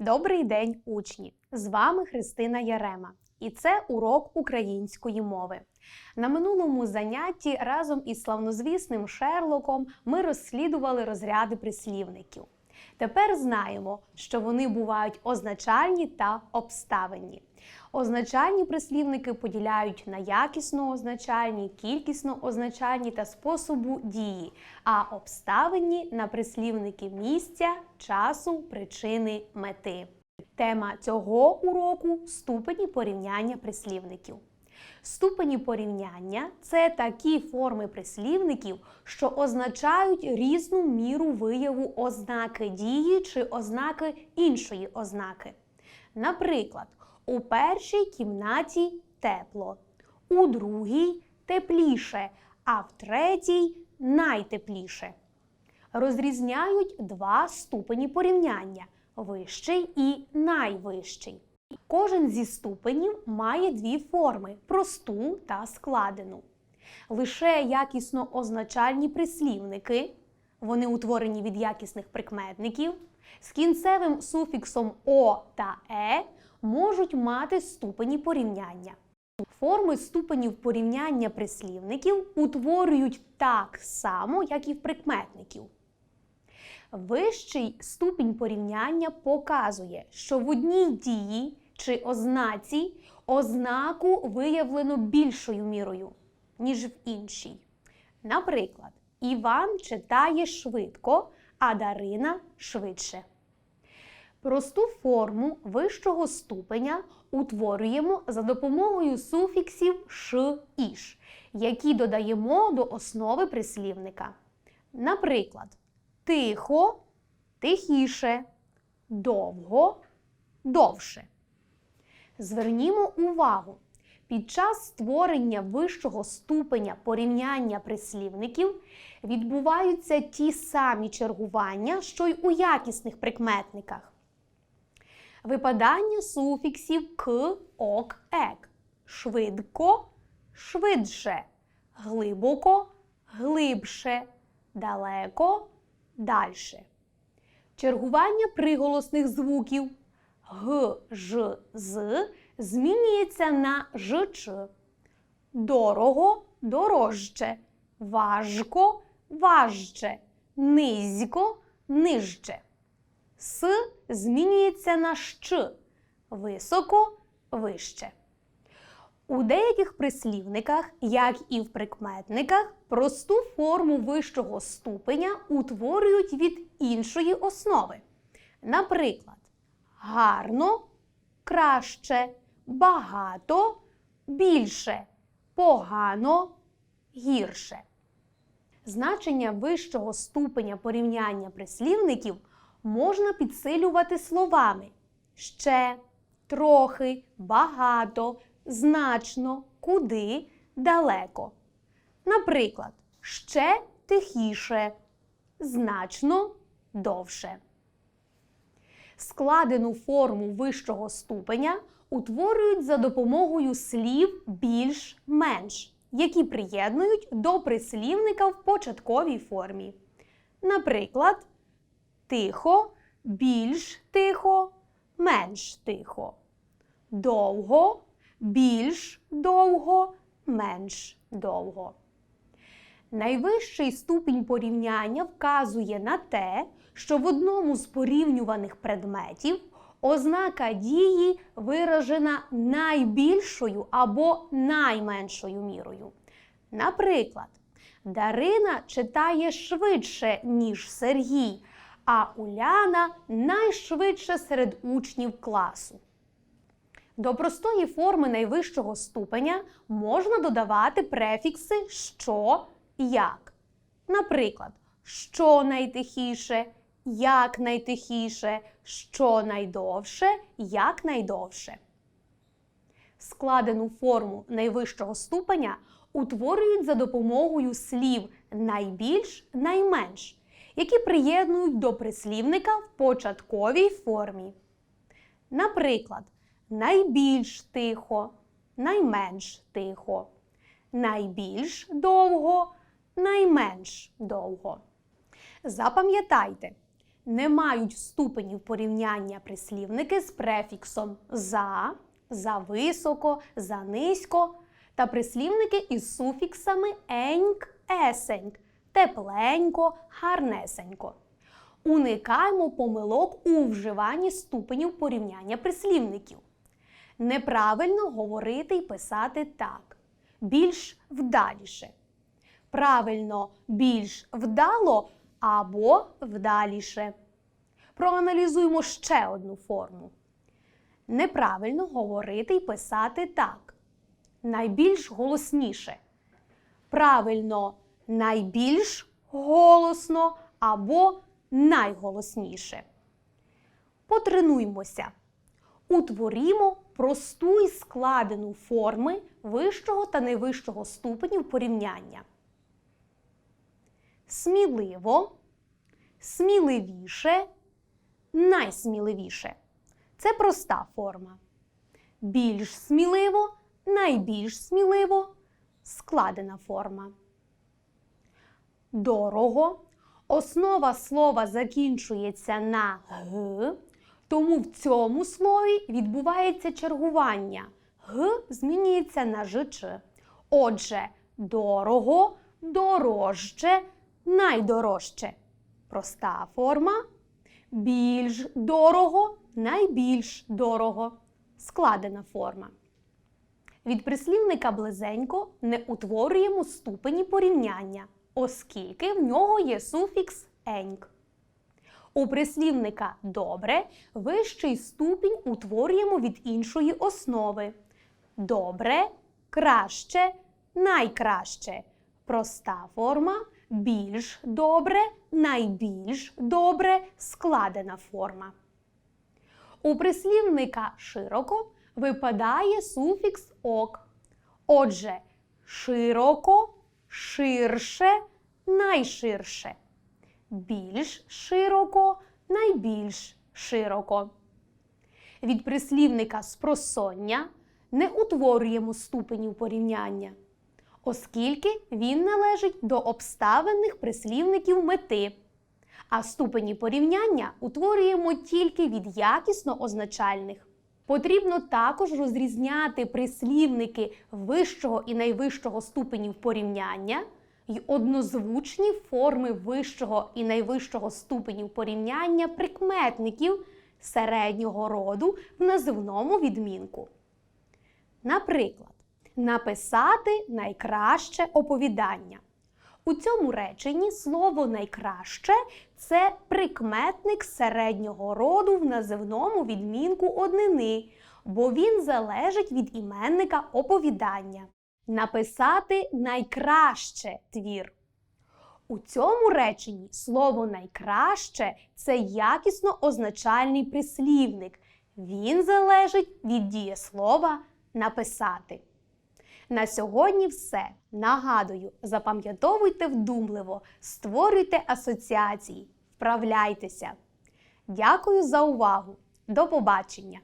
Добрий день, учні! З вами Христина Ярема, і це урок української мови. На минулому занятті разом із славнозвісним Шерлоком ми розслідували розряди прислівників. Тепер знаємо, що вони бувають означальні та обставинні. Означальні прислівники поділяють на якісно означальні, кількісно означальні та способу дії, а обставинні на прислівники місця, часу, причини, мети. Тема цього уроку ступені порівняння прислівників. Ступені порівняння це такі форми прислівників, що означають різну міру вияву ознаки дії чи ознаки іншої ознаки. Наприклад, у першій кімнаті тепло, у другій тепліше, а в третій найтепліше. Розрізняють два ступені порівняння вищий і найвищий. Кожен зі ступенів має дві форми просту та складену. Лише якісно означальні прислівники, вони утворені від якісних прикметників, з кінцевим суфіксом о та е можуть мати ступені порівняння. Форми ступенів порівняння прислівників утворюють так само, як і в прикметників. Вищий ступінь порівняння показує, що в одній дії чи ознаці ознаку виявлено більшою мірою, ніж в іншій. Наприклад, Іван читає швидко, а Дарина швидше. Просту форму вищого ступеня утворюємо за допомогою суфіксів ш іш, які додаємо до основи прислівника. Наприклад, тихо, тихіше, довго, довше. Звернімо увагу, під час створення вищого ступеня порівняння прислівників відбуваються ті самі чергування, що й у якісних прикметниках. Випадання суфіксів к, ок, ек. Швидко, швидше, глибоко, глибше, далеко, дальше. Чергування приголосних звуків г, ж, з змінюється на ж, ч. Дорого, дорожче, важко, важче, низько, нижче. С змінюється на щ, високо, вище. У деяких прислівниках, як і в прикметниках, просту форму вищого ступеня утворюють від іншої основи. Наприклад, гарно, краще, багато, більше, погано, гірше. Значення вищого ступеня порівняння прислівників можна підсилювати словами ще, трохи, багато, значно, куди, далеко. Наприклад, ще тихіше, значно довше. Складену форму вищого ступеня утворюють за допомогою слів більш-менш, які приєднують до прислівника в початковій формі. Наприклад, тихо, більш тихо, менш тихо. Довго, більш довго, менш довго. Найвищий ступінь порівняння вказує на те, що в одному з порівнюваних предметів ознака дії виражена найбільшою або найменшою мірою. Наприклад, Дарина читає швидше, ніж Сергій, а Уляна найшвидше серед учнів класу. До простої форми найвищого ступеня можна додавати префікси що, як. Наприклад, що найтихіше, як найтихіше, що найдовше, як найдовше. Складену форму найвищого ступеня утворюють за допомогою слів найбільш найменш, які приєднують до прислівника в початковій формі. Наприклад, найбільш тихо, найменш тихо, найбільш довго, найменш довго. Запам'ятайте, не мають ступенів порівняння прислівники з префіксом за, за високо, за низько та прислівники із суфіксами еньк, есеньк, тепленько, гарнесенько. Уникаємо помилок у вживанні ступенів порівняння прислівників. Неправильно говорити і писати так. Більш вдаліше. Правильно більш вдало або вдаліше. Проаналізуємо ще одну форму. Неправильно говорити і писати так. Найбільш голосніше. Правильно найбільш голосно або найголосніше. Потренуймося. Утворімо просту і складену форми вищого та найвищого ступенів порівняння. Сміливо, сміливіше, найсміливіше. Це проста форма. Більш сміливо, найбільш сміливо складена форма. Дорого. Основа слова закінчується на г, тому в цьому слові відбувається чергування. Г змінюється на жч. Отже, дорого, дорожче, найдорожче. Проста форма. Більш дорого, найбільш дорого. Складена форма. Від прислівника близенько не утворюємо ступені порівняння, оскільки в нього є суфікс еньк. У прислівника добре вищий ступінь утворюємо від іншої основи. Добре, краще, найкраще. Проста форма більш добре, найбільш добре складена форма. У прислівника широко випадає суфікс ок. Отже, широко, ширше, найширше. Більш широко, найбільш широко. Від прислівника спросоння не утворюємо ступенів порівняння, оскільки він належить до обставинних прислівників мети. А ступені порівняння утворюємо тільки від якісно означальних. Потрібно також розрізняти прислівники вищого і найвищого ступенів порівняння й однозвучні форми вищого і найвищого ступенів порівняння прикметників середнього роду в називному відмінку. Наприклад, написати найкраще оповідання. У цьому реченні слово найкраще це прикметник середнього роду в називному відмінку однини, бо він залежить від іменника оповідання. Написати найкраще твір. У цьому реченні слово найкраще це якісно означальний прислівник. Він залежить від дієслова написати. На сьогодні все. Нагадую, запам'ятовуйте вдумливо, створюйте асоціації, вправляйтеся. Дякую за увагу. До побачення!